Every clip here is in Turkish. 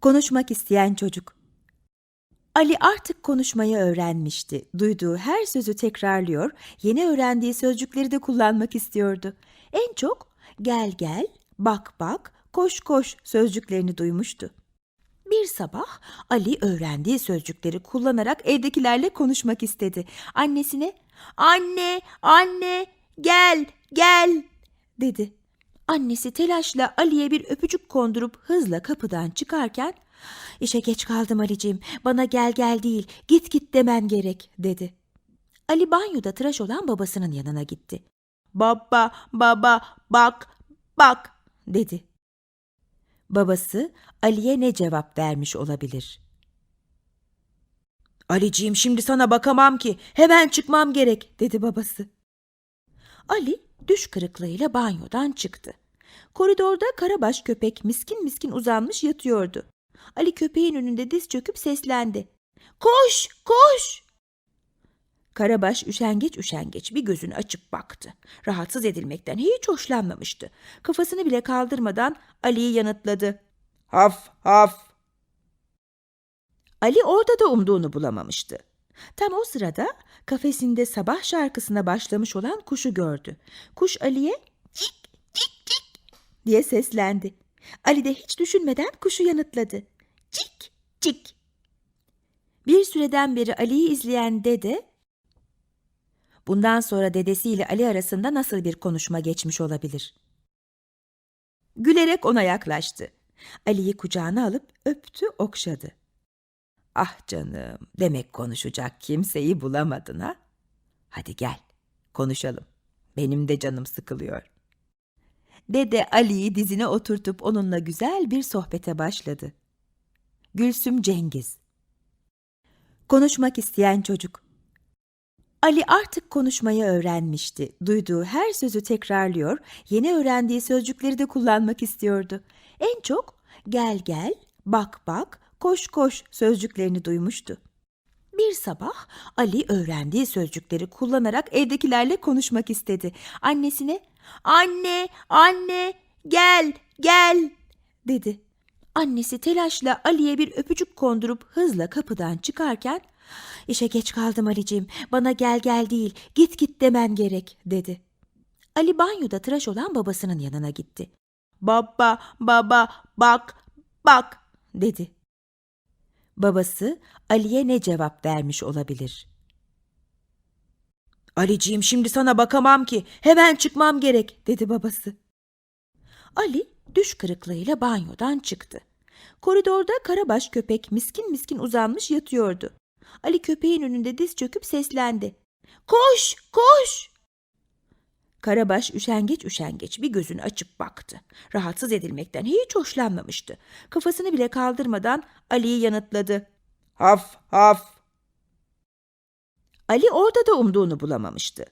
Konuşmak isteyen çocuk. Ali artık konuşmayı öğrenmişti. Duyduğu her sözü tekrarlıyor, yeni öğrendiği sözcükleri de kullanmak istiyordu. En çok gel gel, bak bak, koş koş sözcüklerini duymuştu. Bir sabah Ali öğrendiği sözcükleri kullanarak evdekilerle konuşmak istedi. Annesine "Anne, anne, gel, gel." dedi. Annesi telaşla Ali'ye bir öpücük kondurup hızla kapıdan çıkarken "İşe geç kaldım Ali'ciğim. Bana gel gel değil, git git demen gerek." dedi. Ali banyoda tıraş olan babasının yanına gitti. "Baba, baba, bak, bak." dedi. Babası Ali'ye ne cevap vermiş olabilir? Aliciğim şimdi sana bakamam ki. Hemen çıkmam gerek dedi babası. Ali düş kırıklığıyla banyodan çıktı. Koridorda karabaş köpek miskin miskin uzanmış yatıyordu. Ali köpeğin önünde diz çöküp seslendi. Koş, koş! Karabaş üşengeç üşengeç bir gözünü açıp baktı. Rahatsız edilmekten hiç hoşlanmamıştı. Kafasını bile kaldırmadan Ali'yi yanıtladı. Haf haf. Ali orada da umduğunu bulamamıştı. Tam o sırada kafesinde sabah şarkısına başlamış olan kuşu gördü. Kuş Ali'ye cik cik cik diye seslendi. Ali de hiç düşünmeden kuşu yanıtladı. Cik cik. Bir süreden beri Ali'yi izleyen dede Bundan sonra dedesiyle Ali arasında nasıl bir konuşma geçmiş olabilir? Gülerek ona yaklaştı. Ali'yi kucağına alıp öptü, okşadı. Ah canım, demek konuşacak kimseyi bulamadın ha? Hadi gel, konuşalım. Benim de canım sıkılıyor. Dede Ali'yi dizine oturtup onunla güzel bir sohbete başladı. Gülsüm Cengiz Konuşmak isteyen çocuk Ali artık konuşmayı öğrenmişti. Duyduğu her sözü tekrarlıyor, yeni öğrendiği sözcükleri de kullanmak istiyordu. En çok gel gel, bak bak, koş koş sözcüklerini duymuştu. Bir sabah Ali öğrendiği sözcükleri kullanarak evdekilerle konuşmak istedi. Annesine "Anne, anne, gel, gel." dedi. Annesi telaşla Ali'ye bir öpücük kondurup hızla kapıdan çıkarken "İşe geç kaldım Ali'ciğim. Bana gel gel değil, git git demen gerek." dedi. Ali banyoda tıraş olan babasının yanına gitti. "Baba, baba, bak, bak." dedi. Babası Ali'ye ne cevap vermiş olabilir? Aliciğim şimdi sana bakamam ki. Hemen çıkmam gerek dedi babası. Ali düş kırıklığıyla banyodan çıktı. Koridorda karabaş köpek miskin miskin uzanmış yatıyordu. Ali köpeğin önünde diz çöküp seslendi. Koş, koş! Karabaş üşengeç üşengeç bir gözünü açıp baktı. Rahatsız edilmekten hiç hoşlanmamıştı. Kafasını bile kaldırmadan Ali'yi yanıtladı. Haf haf. Ali orada da umduğunu bulamamıştı.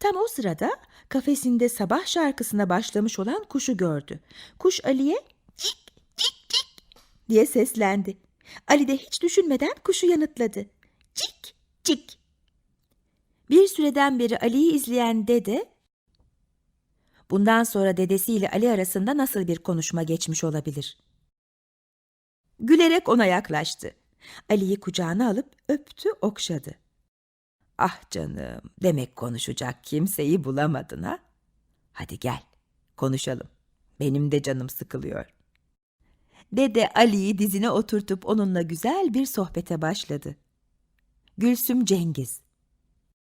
Tam o sırada kafesinde sabah şarkısına başlamış olan kuşu gördü. Kuş Ali'ye cik cik cik diye seslendi. Ali de hiç düşünmeden kuşu yanıtladı. Cik cik. Bir süreden beri Ali'yi izleyen dede Bundan sonra dedesiyle Ali arasında nasıl bir konuşma geçmiş olabilir? Gülerek ona yaklaştı. Ali'yi kucağına alıp öptü, okşadı. Ah canım, demek konuşacak kimseyi bulamadın ha? Hadi gel, konuşalım. Benim de canım sıkılıyor. Dede Ali'yi dizine oturtup onunla güzel bir sohbete başladı. Gülsüm Cengiz